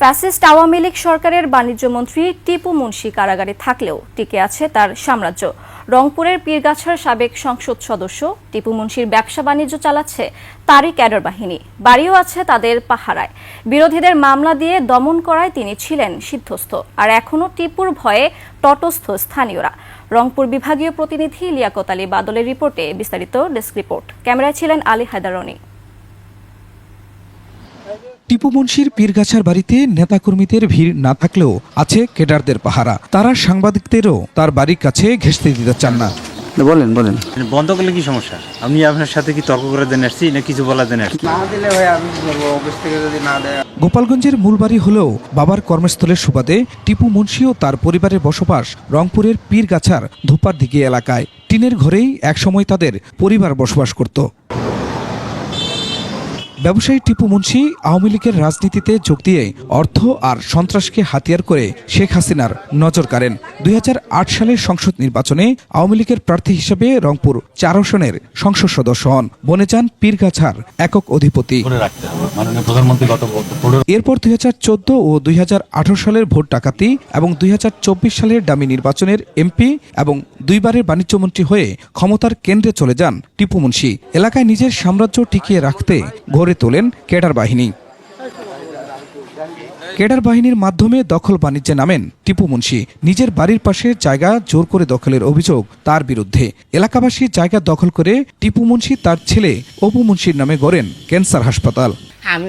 Fascist Awami League সরকারের বাণিজ্য মন্ত্রী টিপু মুন্সি কারাগারে থাকলেও টিকে আছে তার সাম্রাজ্য। রংপুরের পীরগাছার সাবেক সংসদ সদস্য টিপু মুন্সির ব্যবসা বাণিজ্য চালাচ্ছে তারই ক্যাডার বাহিনী। বাড়িও আছে তাদের পাহারায়। বিরোধীদের মামলা দিয়ে দমন করায় তিনি ছিলেন সিদ্ধস্থ। আর এখনও টিপুর ভয়ে তটস্থ স্থানীয়রা। রংপুর বিভাগীয় প্রতিনিধি লিয়াকত আলী বাদলের রিপোর্টে বিস্তারিত ডেস্ক রিপোর্ট। ক্যামেরায় ছিলেন আলী হায়দারনি টিপু মুন্সির পীরগাছার বাড়িতে নেতাকর্মীদের ভিড় না থাকলেও আছে কেডারদের পাহারা। তারা সাংবাদিকদেরও তার বাড়ির কাছে ঘেঁষতে দিতে চান না। বলেন বলেন। বন্ধ করলে কি সমস্যা? আমি আপনার সাথে কি তর্ক করে দেন আসছি না কিছু বলা দেন আসছি? না দিলে ভাই আমি অফিস থেকে যদি না দেয়। গোপালগঞ্জের মূল বাড়ি হলেও বাবার কর্মস্থলের সুবাদে টিপু মুন্সি ও তার পরিবারের বসবাস রংপুরের পীরগাছার ধোপার দিকে এলাকায়। টিনের ঘরেই একসময় তাদের পরিবার বসবাস করত। ব্যবসায়ী টিপু মুন্সি আওয়ামী লীগের রাজনীতিতে যোগ দিয়ে অর্থ আর সন্ত্রাসকে হাতিয়ার করে শেখ হাসিনার নজর কাড়েন। দুই হাজার আট সালের সংসদ নির্বাচনে আওয়ামী লীগের প্রার্থী হিসেবে রংপুর চার আসনের সংসদ সদস্য হন। বনে যান পীরগাছার একক অধিপতি। এরপর দুই হাজার চোদ্দ ও দুই হাজার আঠারো সালের ভোট ডাকাতি এবং দুই হাজার চব্বিশ সালের ডামি নির্বাচনের এমপি এবং দুইবারের বাণিজ্যমন্ত্রী হয়ে ক্ষমতার কেন্দ্রে চলে যান টিপু মুন্সি। এলাকায় নিজের সাম্রাজ্য টিকিয়ে রাখতে গড়ে তোলেন কেডার বাহিনী। কেডার বাহিনীর মাধ্যমে দখল বাণিজ্যে নামেন টিপু মুন্সি। নিজের বাড়ির পাশে জায়গা জোর করে দখলের অভিযোগ তার বিরুদ্ধে। এলাকাবাসী জায়গা দখল করে টিপু মুন্সি তার ছেলে অপু মুন্সির নামে গড়েন ক্যান্সার হাসপাতাল। আমি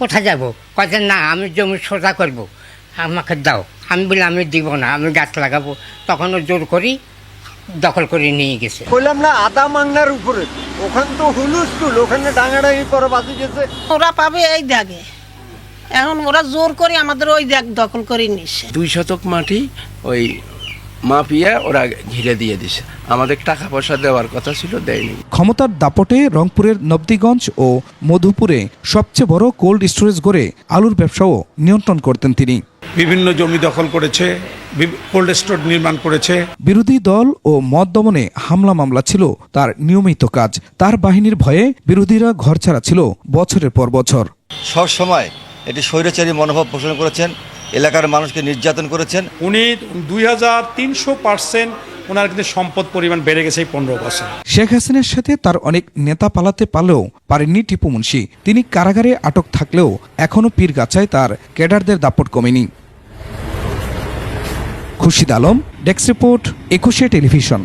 কোথায় যাব? কথা না, আমি জমি সোজা করব। আমাকে দাও। আমি বলি আমি দিব না, আমি গাছ লাগাবো। তখন জোর করি দখল করে নিয়ে গেছে। বললাম না আদা মাংনার উপরে। ওখান তো হুলুস্তুল ওখানে ডাঙাডাঙি করে বাজি গেছে। ওরা পাবে এই দাগে। এখন ওরা জোর করে আমাদের ওই দাগ দখল করে নিচ্ছে দুই শতক মাটি ওই মাপিয়া ওরা ঘিরে দিয়ে দিছে। আমাদের টাকা পয়সা দেওয়ার কথা ছিল দেয়নি। ক্ষমতার দাপটে রংপুরের নবদিগঞ্জ ও মধুপুরে সবচেয়ে বড় কোল্ড স্টোরেজ গড়ে আলুর ব্যবসাও নিয়ন্ত্রণ করতেন তিনি। বিভিন্ন জমি দখল করেছে কোল্ড স্টোর নির্মাণ করেছে। বিরোধী দল ও মদ দমনে হামলা মামলা ছিল তার নিয়মিত কাজ। তার বাহিনীর ভয়ে বিরোধীরা ঘর ছাড়া ছিল বছরের পর বছর। সব সময় এটি স্বৈরাচারী মনোভাব পোষণ করেছেন এলাকার মানুষকে নির্যাতন করেছেন। উনি দুই হাজার তিনশো পার্সেন্ট ওনার কিন্তু সম্পদ পরিমাণ বেড়ে গেছে এই পনেরো বছর। শেখ হাসিনার সাথে তার অনেক নেতা পালাতে পারলেও পারেননি টিপু মুন্সি। তিনি কারাগারে আটক থাকলেও এখনও পীরগাছায় তার ক্যাডারদের দাপট কমেনি। Khurshid Alam desk report Ekushey television.